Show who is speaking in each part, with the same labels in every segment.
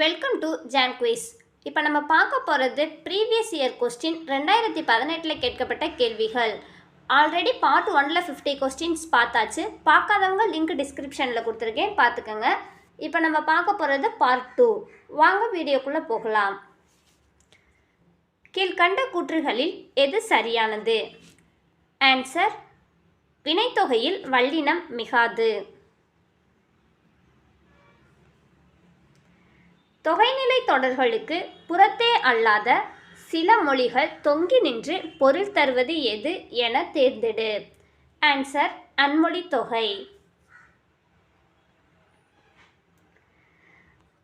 Speaker 1: Welcome to John quiz இப்போ நம்ம பார்க்க போகிறது ப்ரீவியஸ் இயர் கொஸ்டின் ரெண்டாயிரத்தி பதினெட்டில் கேட்கப்பட்ட கேள்விகள் ஆல்ரெடி பார்ட் ஒனில் ஃபிஃப்டி கொஸ்டின்ஸ் பார்த்தாச்சு பார்க்காதவங்க லிங்க் டிஸ்கிரிப்ஷனில் கொடுத்துருக்கேன் பார்த்துக்கோங்க இப்போ நம்ம பார்க்க போகிறது பார்ட் டூ வாங்க வீடியோக்குள்ளே போகலாம் கீழ்கண்ட கூற்றுகளில் எது சரியானது ஆன்சர் வினைத்தொகையில் வல்லினம் மிகாது தொகைநிலை தொடர்களுக்கு புறத்தே அல்லாத சில மொழிகள் தொங்கி நின்று பொருள் தருவது எது என தேர்ந்தெடு ஆன்சர் அன்மொழி தொகை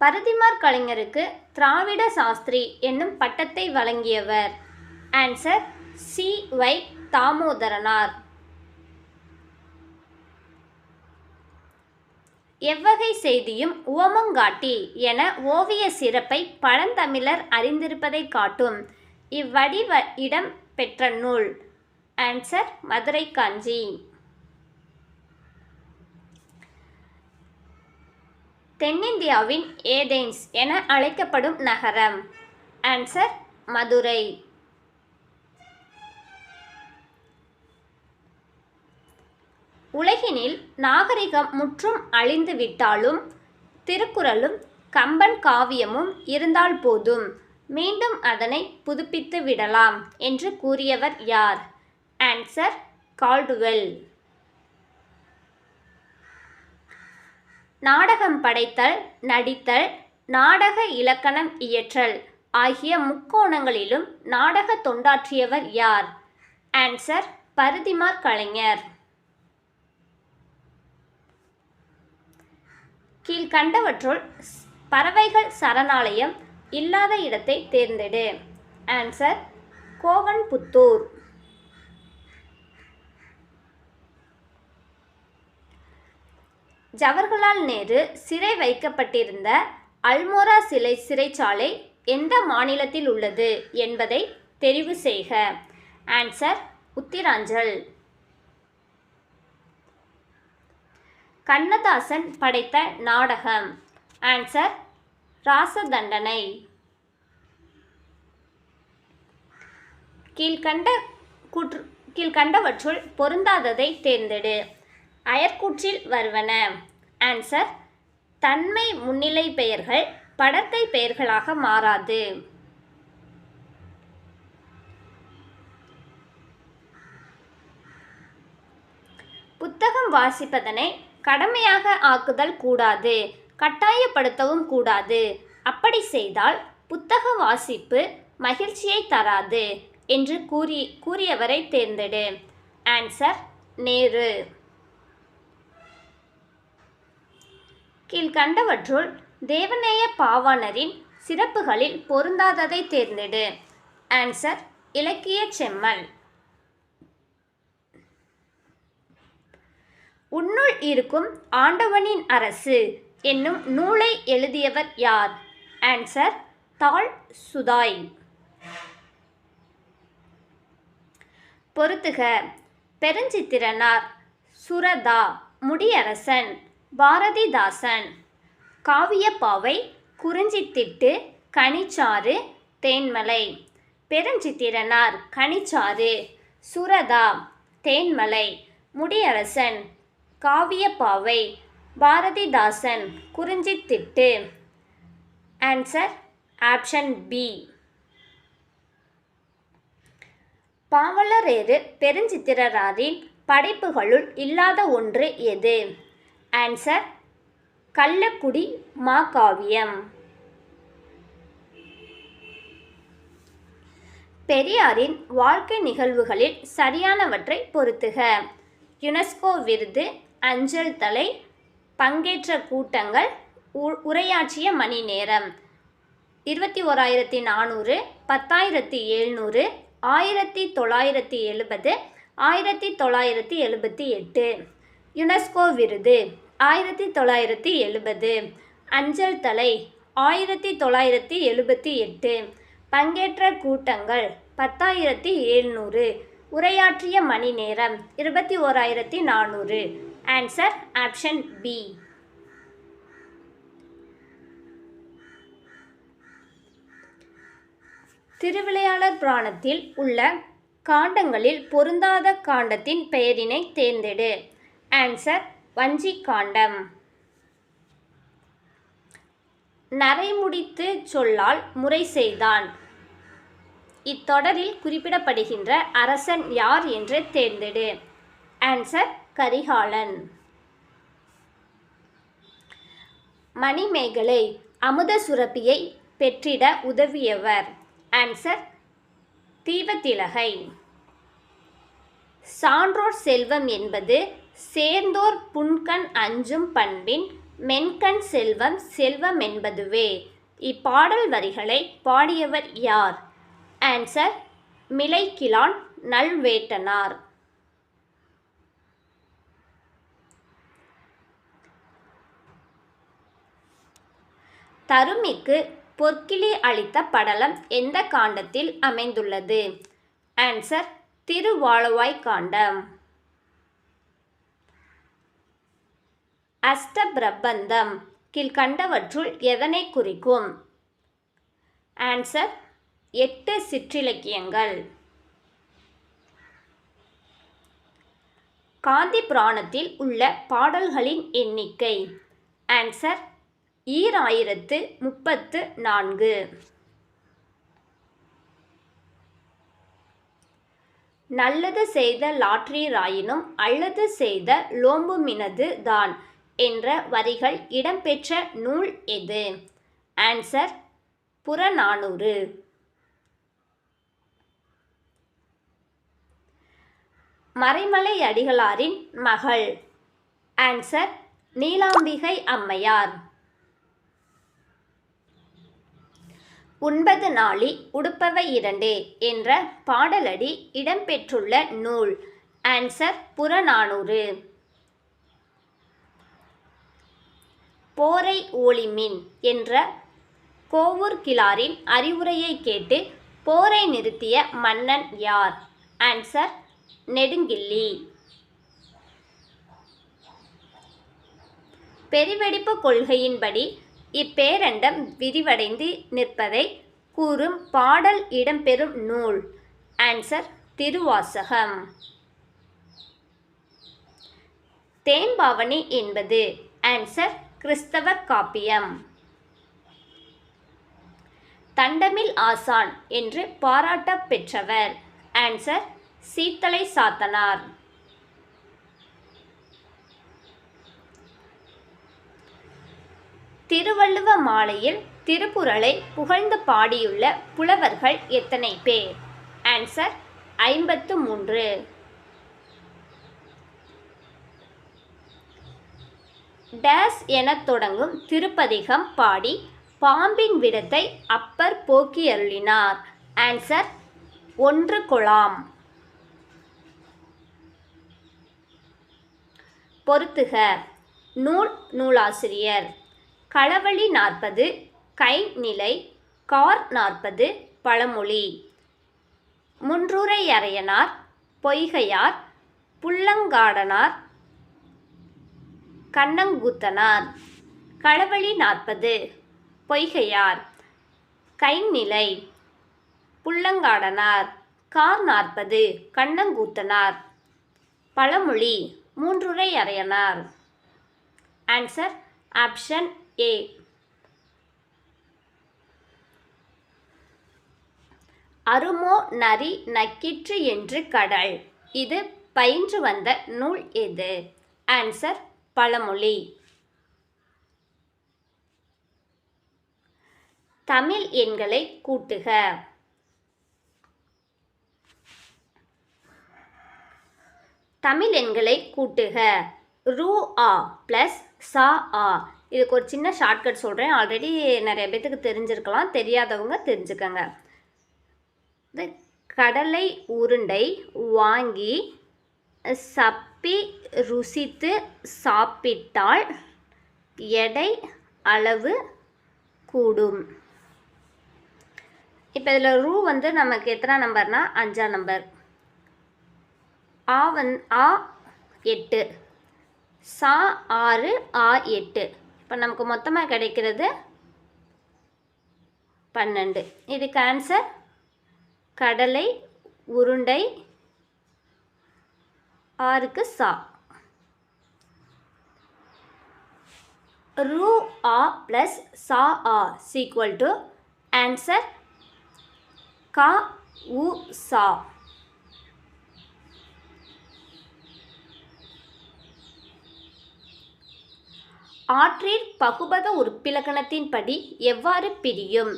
Speaker 1: பரதிமார் கலைஞருக்கு திராவிட சாஸ்திரி என்னும் பட்டத்தை வழங்கியவர் ஆன்சர் சி வை தாமோதரனார் எவ்வகை செய்தியும் ஓமங்காட்டி என ஓவிய சிறப்பை பழந்தமிழர் அறிந்திருப்பதை காட்டும் இவ்வடிவ இடம் பெற்ற நூல் ஆன்சர் மதுரை காஞ்சி தென்னிந்தியாவின் ஏதேன்ஸ் என அழைக்கப்படும் நகரம் ஆன்சர் மதுரை உலகினில் நாகரிகம் முற்றும் அழிந்து விட்டாலும் திருக்குறளும் கம்பன் காவியமும் இருந்தால் போதும் மீண்டும் அதனை புதுப்பித்து விடலாம் என்று கூறியவர் யார் ஆன்சர் கால்டுவெல் நாடகம் படைத்தல் நடித்தல் நாடக இலக்கணம் இயற்றல் ஆகிய முக்கோணங்களிலும் நாடக தொண்டாற்றியவர் யார் ஆன்சர் பருதிமார் கலைஞர் கீழ்கண்டவற்றுள் பறவைகள் சரணாலயம் இல்லாத இடத்தை தேர்ந்தெடு ஆன்சர் கோவன்புத்தூர் ஜவஹர்லால் நேரு சிறை வைக்கப்பட்டிருந்த அல்மோரா சிலை சிறைச்சாலை எந்த மாநிலத்தில் உள்ளது என்பதை தெரிவு செய்க ஆன்சர் உத்திராஞ்சல் கண்ணதாசன் படைத்த நாடகம் ஆன்சர் ராசதண்டனை கீழ்கண்ட கூற்று கீழ்கண்டவற்றுள் பொருந்தாததை தேர்ந்தெடு அயற்கூற்றில் வருவன ஆன்சர் தன்மை முன்னிலை பெயர்கள் படத்தை பெயர்களாக மாறாது புத்தகம் வாசிப்பதனை கடமையாக ஆக்குதல் கூடாது கட்டாயப்படுத்தவும் கூடாது அப்படி செய்தால் புத்தக வாசிப்பு மகிழ்ச்சியை தராது என்று கூறி கூறியவரை தேர்ந்தெடு ஆன்சர் நேரு கீழ்கண்டவற்றுள் தேவநேய பாவாணரின் சிறப்புகளில் பொருந்தாததை தேர்ந்தெடு ஆன்சர் இலக்கிய செம்மல் உன்னுள் இருக்கும் ஆண்டவனின் அரசு என்னும் நூலை எழுதியவர் யார் ஆன்சர் தாள் சுதாய் பொருத்துக பெருஞ்சித்திரனார் சுரதா முடியரசன் பாரதிதாசன் காவியப்பாவை குறிஞ்சித்திட்டு கனிச்சாறு தேன்மலை பெருஞ்சித்திரனார் கனிச்சாறு Suratha Thenmalai Mudiyarasan Kaviyappavai Bharathidasan Kurinjithittu answer option B Pavalareru பெருஞ்சித்திரராரின் படைப்புகளுள் இல்லாத ஒன்று எது ஆன்சர் கள்ளக்குடி மாகாவியம் பெரியாரின் வாழ்க்கை நிகழ்வுகளில் சரியானவற்றை பொருத்துக யுனெஸ்கோ விருது அஞ்சல் தலை பங்கேற்ற கூட்டங்கள் உரையாற்றிய மணி நேரம் இருபத்தி ஓராயிரத்தி நானூறு பத்தாயிரத்தி எழுநூறு ஆயிரத்தி தொள்ளாயிரத்தி எழுபது ஆயிரத்தி தொள்ளாயிரத்தி எழுபத்தி எட்டு யுனெஸ்கோ விருது ஆயிரத்தி தொள்ளாயிரத்தி எழுபது அஞ்சல் தலை ஆயிரத்தி தொள்ளாயிரத்தி எழுபத்தி எட்டு பங்கேற்ற கூட்டங்கள் பத்தாயிரத்தி எழுநூறு உரையாற்றிய மணி நேரம் இருபத்தி ஓராயிரத்தி நானூறு ஆன்சர் ஆப்ஷன் பி திருவிளையாளர் புராணத்தில் உள்ள காண்டங்களில் பொருந்தாத காண்டத்தின் பெயரினை தேர்ந்தெடு ஆன்சர் வஞ்சி காண்டம் நரைமுடித்து சொல்லால் முறை செய்தான் இத்தொடரில் குறிப்பிடப்படுகின்ற அரசன் யார் என்று தேர்ந்தெடு ஆன்சர் கரிகாலன் மணிமேகலை அமுத சுரப்பியை பெற்றிட உதவியவர் ஆன்சர் தீபத்திலகை சான்றோர் செல்வம் என்பது சேர்ந்தோர் புன்கண் அஞ்சும் பண்பின் மென்கண் செல்வம் செல்வம் என்பதுவே இப்பாடல் வரிகளை பாடியவர் யார் ஆன்சர் மிளைக்கிலான் நல்வேட்டனார் தருமிக்கு பொற்கிளி அளித்த படலம் எந்த காண்டத்தில் அமைந்துள்ளது ஆன்சர் திருவாழவாய் காண்டம் அஷ்ட பிரபந்தம் கீழ்கண்டவற்றுள் எதனை குறிக்கும் ஆன்சர் எட்டு சிற்றிலக்கியங்கள் காந்தி புராணத்தில் உள்ள பாடல்களின் எண்ணிக்கை ஆன்சர் ஈராயிரத்து முப்பத்து நான்கு நல்லது செய்த லாட்ரி ராயினும் அல்லது செய்த மினது தான் என்ற வரிகள் இடம்பெற்ற நூல் எது ஆன்சர் புறநானூறு மறைமலை அடிகளாரின் மகள் ஆன்சர் நீலாம்பிகை அம்மையார் உண்பது நாளி உடுப்பவை இரண்டு என்ற பாடலடி இடம்பெற்றுள்ள நூல் ஆன்சர் புறநானூறு போரை ஓலிமின் என்ற கோவூர் கிளாரின் அறிவுரையை கேட்டு போரை நிறுத்திய மன்னன் யார் ஆன்சர் நெடுங்கில்லி பெருவெடிப்பு கொள்கையின்படி இப்பேரண்டம் விரிவடைந்து நிற்பதை கூறும் பாடல் இடம்பெறும் நூல் ஆன்சர் திருவாசகம் தேம்பாவணி என்பது ஆன்சர் கிறிஸ்தவ காப்பியம் தண்டமில் ஆசான் என்று பாராட்ட பெற்றவர் ஆன்சர் சீத்தலை சாத்தனார் திருவள்ளுவ மாலையில் திருக்குறளை புகழ்ந்து பாடியுள்ள புலவர்கள் எத்தனை பேர் ஆன்சர் ஐம்பத்து மூன்று டேஸ் எனத் தொடங்கும் திருப்பதிகம் பாடி பாம்பின் விடத்தை அப்பர் போக்கி அருளினார் ஆன்சர் ஒன்று கொலாம் பொருத்துக நூல் நூலாசிரியர் களவழி நாற்பது கைநிலை கார் நாற்பது பழமொழி முன்றுரையறையனார் பொய்கையார் புல்லங்காடனார் கண்ணங்கூத்தனார் களவழி நாற்பது பொய்கையார் கைநிலை புல்லங்காடனார் கார் நாற்பது கண்ணங்கூத்தனார் பழமொழி மூன்றுரை அறையனார் ஆன்சர் ஆப்ஷன் ஏ அருமோ நரி நக்கிற்று என்று கடல் இது பயின்று வந்த நூல் எது ஆன்சர் பழமொழி தமிழ் எண்களை கூட்டுக தமிழ் எண்களை கூட்டுக ரூ ஆ ப்ளஸ் சா ஆ இதுக்கு ஒரு சின்ன ஷார்ட்கட் சொல்கிறேன் ஆல்ரெடி நிறைய பேர்த்துக்கு தெரிஞ்சிருக்கலாம் தெரியாதவங்க தெரிஞ்சுக்கோங்க இது கடலை உருண்டை வாங்கி சப்பி ருசித்து சாப்பிட்டால் எடை அளவு கூடும் இப்போ இதில் ரூ வந்து நமக்கு எத்தனை நம்பர்னா அஞ்சாம் நம்பர் ஆ வந் ஆ எட்டு சா ஆறு ஆ எட்டு இப்போ நமக்கு மொத்தமாக கிடைக்கிறது பன்னெண்டு இதுக்கு ஆன்சர் கடலை உருண்டை ஆறுக்கு சா ரூ ஆ ப்ளஸ் சா ஆ சீக்வல் டு ஆன்சர் கா உ சா ஆற்றில் பகுபத உற்பிலக்கணத்தின்படி எவ்வாறு பிரியும்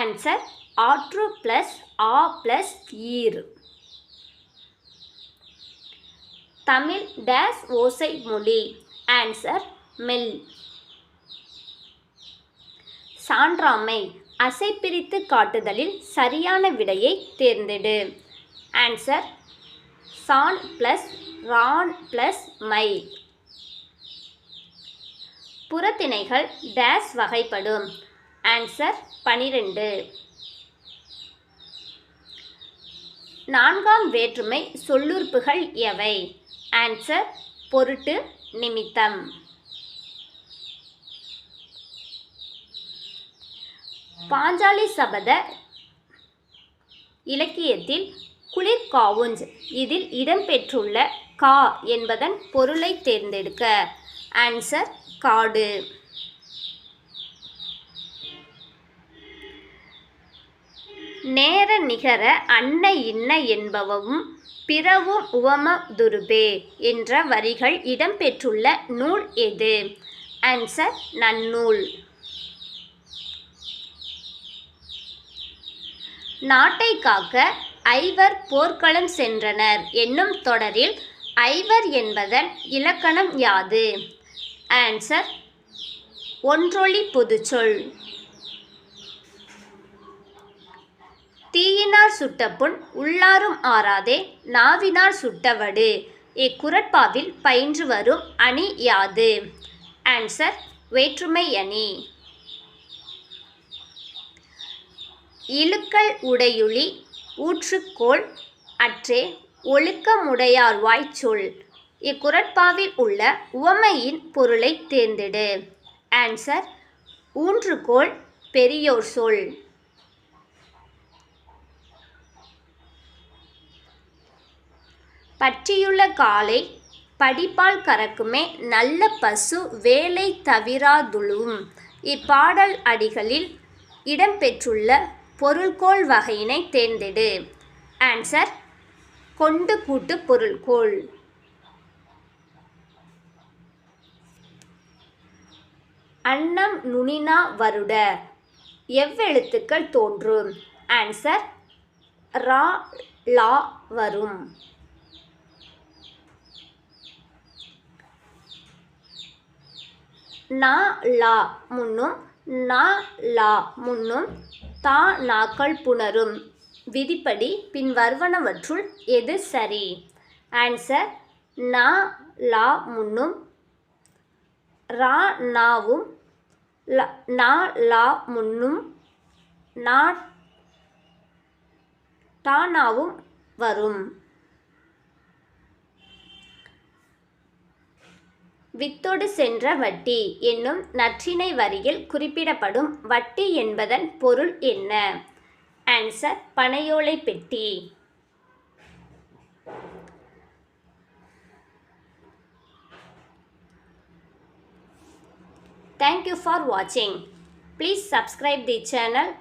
Speaker 1: ஆன்சர் ஆற்று ப்ளஸ் ஆ ப்ளஸ் ஈர் தமிழ் டேஸ் ஓசை மொழி ஆன்சர் மெல் சான்றாமை அசை பிரித்து காட்டுதலில் சரியான விடையை தேர்ந்தெடு ஆன்சர் சான் ப்ளஸ் ரான் ப்ளஸ் மை புறத்திணைகள் டேஸ் வகைப்படும் ஆன்சர் பனிரெண்டு நான்காம் வேற்றுமை சொல்லுறுப்புகள் எவை ஆன்சர் பொருட்டு நிமித்தம் பாஞ்சாலி சபத இலக்கியத்தில் குளிர் காவுஞ்ச் இதில் இடம்பெற்றுள்ள கா என்பதன் பொருளை தேர்ந்தெடுக்க ஆன்சர் காடு நேர நிகர அன்ன இன்ன என்பவும் பிறவும் உவம துருபே என்ற வரிகள் இடம்பெற்றுள்ள நூல் எது ஆன்சர் நன்னூல் நாட்டை காக்க ஐவர் போர்க்களம் சென்றனர் என்னும் தொடரில் ஐவர் என்பதன் இலக்கணம் யாது ஆன்சர் ஒன்றொளி புதுச்சொல் தீயினார் புண் உள்ளாரும் ஆறாதே நாவினார் சுட்டவடு இக்குரட்பாவில் பயின்று வரும் அணி யாது ஆன்சர் வேற்றுமை அணி இழுக்கல் உடையுளி ஊற்றுக்கோள் அற்றே ஒழுக்கமுடையார் வாய்ச்சொல் இக்குரட்பாவில் உள்ள உவமையின் பொருளை தேர்ந்தெடு ஆன்சர் ஊன்றுகோள் பெரியோர் சொல் பற்றியுள்ள காலை படிப்பால் கறக்குமே நல்ல பசு வேலை தவிராதுழுவும் இப்பாடல் அடிகளில் இடம்பெற்றுள்ள பொருள்கோள் வகையினை தேர்ந்தெடு ஆன்சர் கொண்டு கூட்டு பொருள்கோள் அன்னம் நுனினா வருட எவ்வெழுத்துக்கள் தோன்றும் ஆன்சர் ரா லா வரும் நா லா முன்னும் நா லா முன்னும் தா நாக்கள் புணரும் விதிப்படி பின் வருவனவற்றுள் எது சரி ஆன்சர் நா லா முன்னும் ரானாவும் ல நா லா முன்னும் நா டானாவும் வரும் வித்தோடு சென்ற வட்டி என்னும் நற்றினை வரியில் குறிப்பிடப்படும் வட்டி என்பதன் பொருள் என்ன ஆன்சர் பனையோலை பெட்டி Thank you for watching. Please subscribe the channel